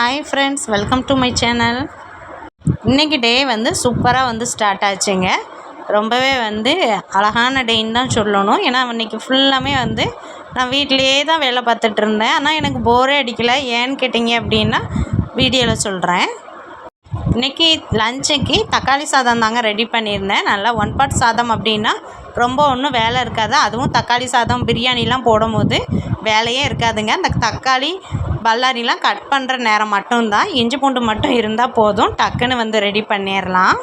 Hi friends welcome to my channel இன்றைக்கி டே வந்து சூப்பராக வந்து ஸ்டார்ட் ஆச்சுங்க. ரொம்பவே வந்து அழகான டேன்னு தான் சொல்லணும். ஏன்னா இன்றைக்கி ஃபுல்லாமே வந்து நான் வீட்டிலையே தான் வேலை பார்த்துட்டு இருந்தேன். ஆனால் எனக்கு போரே அடிக்கலை. ஏன்னு கேட்டிங்க அப்படின்னா வீடியோவில் சொல்கிறேன் இன்றைக்கி லஞ்சுக்கு தக்காளி சாதம் தாங்க ரெடி பண்ணியிருந்தேன். நல்லா ஒன் பார்ட் சாதம் அப்படின்னா ரொம்ப ஒன்றும் வேலை இருக்காது. அதுவும் தக்காளி சாதம் பிரியாணிலாம் போடும்போது வேலையே இருக்காதுங்க. அந்த தக்காளி பல்லாரிலாம் கட் பண்ணுற நேரம் மட்டும்தான். இஞ்சி பூண்டு மட்டும் இருந்தால் போதும். டக்குன்னு வந்து ரெடி பண்ணிடலாம்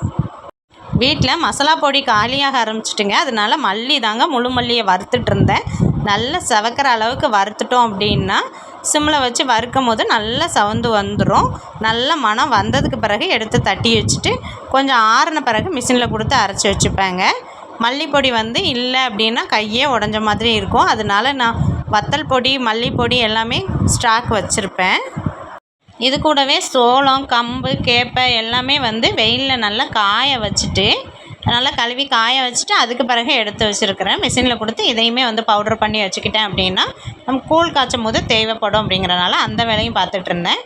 வீட்டில் மசாலா பொடி காலியாக ஆரம்பிச்சிட்டுங்க. அதனால மல்லி தாங்க முழு மல்லியை வறுத்துட்டு இருந்தேன். நல்லா செவக்கிற அளவுக்கு வறுத்துட்டோம் அப்படின்னா சிம்மில் வச்சு வறுக்கும் போது நல்லா சவந்து வந்துடும் நல்ல மனம் வந்ததுக்கு பிறகு எடுத்து தட்டி வச்சுட்டு கொஞ்சம் ஆறின பிறகு மிஷினில் கொடுத்து அரைச்சி வச்சுப்பேங்க. மல்லிப்பொடி வந்து இல்லை அப்படின்னா கையே உடஞ்ச மாதிரி இருக்கும். அதனால நான் வத்தல் பொடி மல்லிப்பொடி எல்லாமே ஸ்டாக் வச்சுருப்பேன். இது கூடவே சோளம் கம்பு கேப்பை எல்லாமே வந்து வெயிலில் நல்லா காய வச்சுட்டு நல்லா கழுவி காய வச்சுட்டு அதுக்கு பிறகு எடுத்து வச்சுருக்கிறேன். மிஷினில் கொடுத்து இதையுமே வந்து பவுடர் பண்ணி வச்சுக்கிட்டேன் அப்படின்னா நம்ம கூழ் காய்ச்சும் போது தேவைப்படும் அப்படிங்கிறனால அந்த வேலையும் பார்த்துட்ருந்தேன்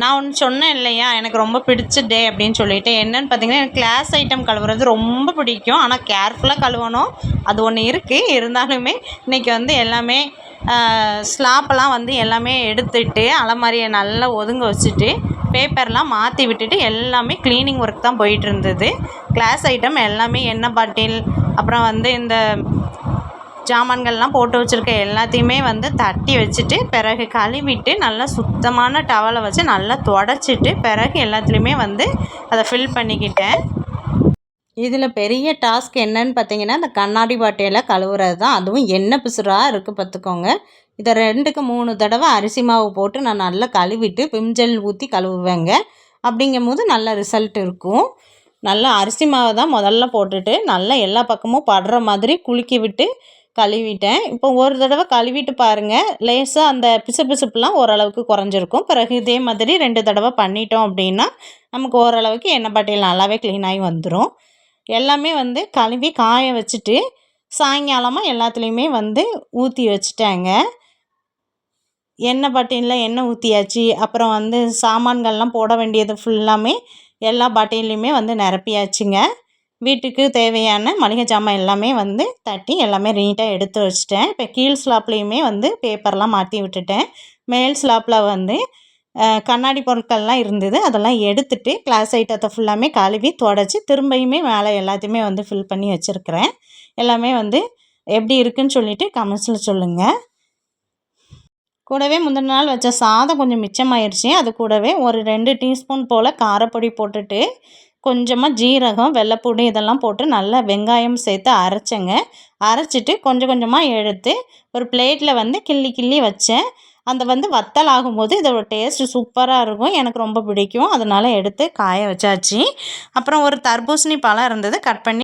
நான் ஒன்று சொன்னேன் இல்லையா எனக்கு ரொம்ப பிடிச்ச டே அப்படின்னு சொல்லிட்டு. என்னென்னு பார்த்தீங்கன்னா எனக்கு கிளாஸ் ஐட்டம் கழுவுறது ரொம்ப பிடிக்கும். ஆனால் கேர்ஃபுல்லாக கழுவணும். அது ஒன்று இருக்குது இருந்தாலுமே இன்றைக்கி வந்து எல்லாமே ஸ்லாப்பெல்லாம் வந்து எல்லாமே எடுத்துட்டு அலமாரியை நல்லா ஒதுங்க வச்சுட்டு பேப்பர்லாம் மாற்றி விட்டுட்டு எல்லாமே க்ளீனிங் ஒர்க் தான் போயிட்டு இருந்தது கிளாஸ் ஐட்டம் எல்லாமே எண்ணெய் பாட்டில் அப்புறம் வந்து இந்த ஜாமான்கள்லாம் போட்டு வச்சுருக்க எல்லாத்தையுமே வந்து தட்டி வச்சுட்டு பிறகு கழுவிட்டு நல்லா சுத்தமான டவலை வச்சு நல்லா தொடச்சிட்டு பிறகு எல்லாத்துலேயுமே வந்து அதை ஃபில் பண்ணிக்கிட்டேன். இதில் பெரிய டாஸ்க் என்னன்னு பார்த்தீங்கன்னா இந்த கண்ணாடி பாட்டையில் கழுவுறது தான். அதுவும் எண்ணெய் பிசுறாக இருக்குது பார்த்துக்கோங்க. இதை ரெண்டுக்கு மூணு தடவை அரிசி மாவு போட்டு நான் நல்லா கழுவிட்டு பிம்ஜெல் ஊற்றி கழுவுவேங்க. அப்படிங்கும் போது நல்ல ரிசல்ட் இருக்கும். நல்லா அரிசி மாவை தான் முதல்ல போட்டுட்டு நல்லா எல்லா பக்கமும் படுற மாதிரி குலுக்கி விட்டு கழுவிட்டேன். இப்போ ஒரு தடவை கழுவிட்டு பாருங்கள் லேசாக அந்த பிசு பிசுப்புலாம் ஓரளவுக்கு குறைஞ்சிருக்கும். பிறகு இதே மாதிரி ரெண்டு தடவை பண்ணிட்டோம் அப்படின்னா நமக்கு ஓரளவுக்கு எண்ணெய் பாட்டையில் நல்லாவே க்ளீனாகி வந்துடும் எல்லாமே வந்து கழுவி காய வச்சுட்டு சாயங்காலமாக எல்லாத்துலேயுமே வந்து ஊற்றி வச்சுட்டாங்க. எண்ணெய் பாட்டிலில் எண்ணெய் ஊற்றியாச்சு அப்புறம் வந்து சாமான்கள்லாம் போட வேண்டியது ஃபுல்லாமே எல்லா பாட்டிலையுமே வந்து நிரப்பியாச்சுங்க. வீட்டுக்கு தேவையான மளிகை ஜாமான் எல்லாமே வந்து தட்டி எல்லாமே நீட்டாக எடுத்து வச்சுட்டேன். இப்போ கீழ் ஸ்லாப்லேயுமே வந்து பேப்பர்லாம் மாட்டி விட்டுட்டேன். மேல் ஸ்லாப்பில் வந்து கண்ணாடி பொருட்கள்லாம் இருந்தது. அதெல்லாம் எடுத்துட்டு கிளாஸ் ஐட்டத்தை ஃபுல்லாமே கழுவி தொடச்சி திரும்பியுமே மேலே எல்லாத்தையுமே வந்து ஃபில் பண்ணி வச்சுருக்கிறேன். எல்லாமே வந்து எப்படி இருக்குன்னு சொல்லிவிட்டு கமெண்ட்ஸில் சொல்லுங்கள் கூடவே முந்தின நாள் வச்ச சாதம் கொஞ்சம் மிச்சமாயிருச்சு. அது கூடவே ஒரு ரெண்டு டீஸ்பூன் போல் காரப்பொடி போட்டுட்டு கொஞ்சமாக ஜீரகம் வெள்ளைப்பூடு இதெல்லாம் போட்டு நல்லா வெங்காயம் சேர்த்து அரைச்சேங்க. அரைச்சிட்டு கொஞ்சம் கொஞ்சமாக எடுத்து ஒரு பிளேட்டில் வந்து கிள்ளி கிள்ளி வச்சேன். அந்த வந்து வத்தல் ஆகும்போது இதோட டேஸ்ட்டு சூப்பராக இருக்கும். எனக்கு ரொம்ப பிடிக்கும். அதனால் எடுத்து காய வச்சாச்சு. அப்புறம் ஒரு தர்பூசணி பழம் இருந்தது. கட் பண்ணி